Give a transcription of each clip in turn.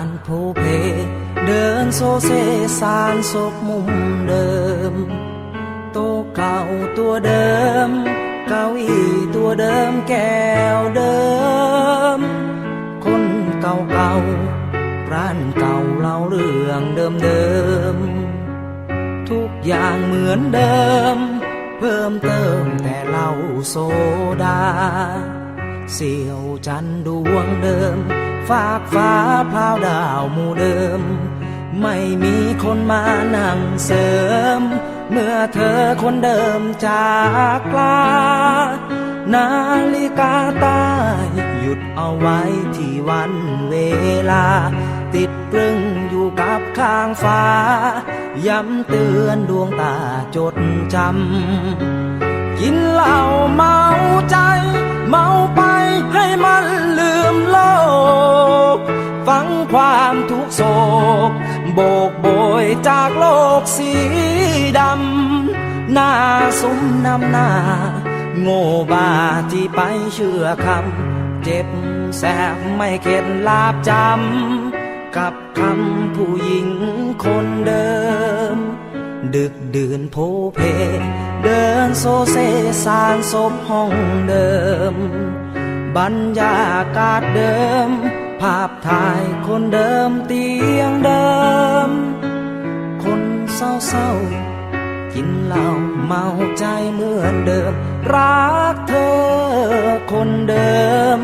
านโพเพ เดินโซเซสารศพมุมเดิม โตเก่าตัวเดิม เก้าอี้ตัวเดิมแก้วเดิม คนเก่าเก่าร้านเก่าเล่าเรื่องเดิมเดิม ทุกอย่างเหมือนเดิม เพิ่มเติมแต่เหล้าโซดา เสี่ยวจันดวงเดิม ฝากฟ้าพราวดาวหมู่เดิม ไม่มีคนมานั่งเสริม เมื่อเธอคนเดิมจากลา นาฬิกาใต้หยุดเอาไว้ที่วันเวลา ติดตรึงอยู่กับข้างฟ้า ย้ำเตือนดวงตาจดจำกินเหล้าเมาใจ เมาไป โบกโบยจากโลกสีดำหน้าสุมนำหน้า โง่บาที่ไปเชื่อคำเจ็บแสบไม่เข็ดลาบจำ กับคำผู้หญิงคนเดิม ดึกดื่นโพเพเดินโซเซสารศพห้องเดิม บรรยากาศเดิม ภาพถ่ายคนเดิมเตียงเดิม คนเศร้าเศร้าๆกินเหล้าเมาใจเหมือนเดิม รักเธอคนเดิม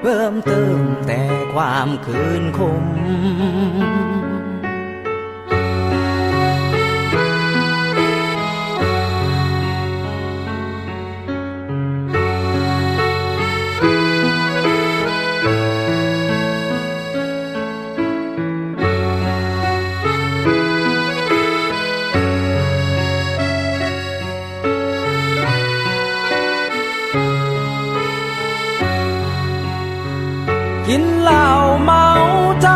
เพิ่มเติมแต่ความคืนคม กินเหล้าเมาใจ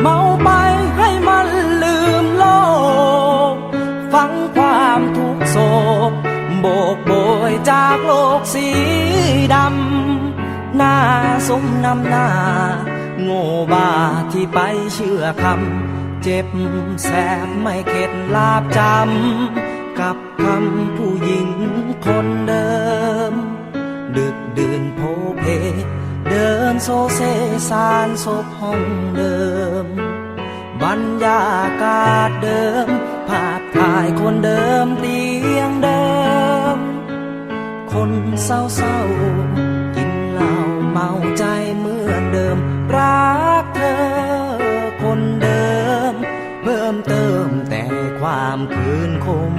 เมาไปให้มันลืมโลก ฟังความทุกโศกโบกโบยจากโลกสีดำหน้าสมนำหน้า โง่บาที่ไปเชื่อคำ เจ็บแสบไม่เข็ดลาบจำ กับคำผู้ โซเซสารศพห้องเดิม บรรยากาศเดิม ภาพถ่ายคนเดิมเตียงเดิม คนเศร้าเศร้ากินเหล้าเมาใจเหมือนเดิม รักเธอคนเดิม เพิ่มเติมแต่ความคืนคม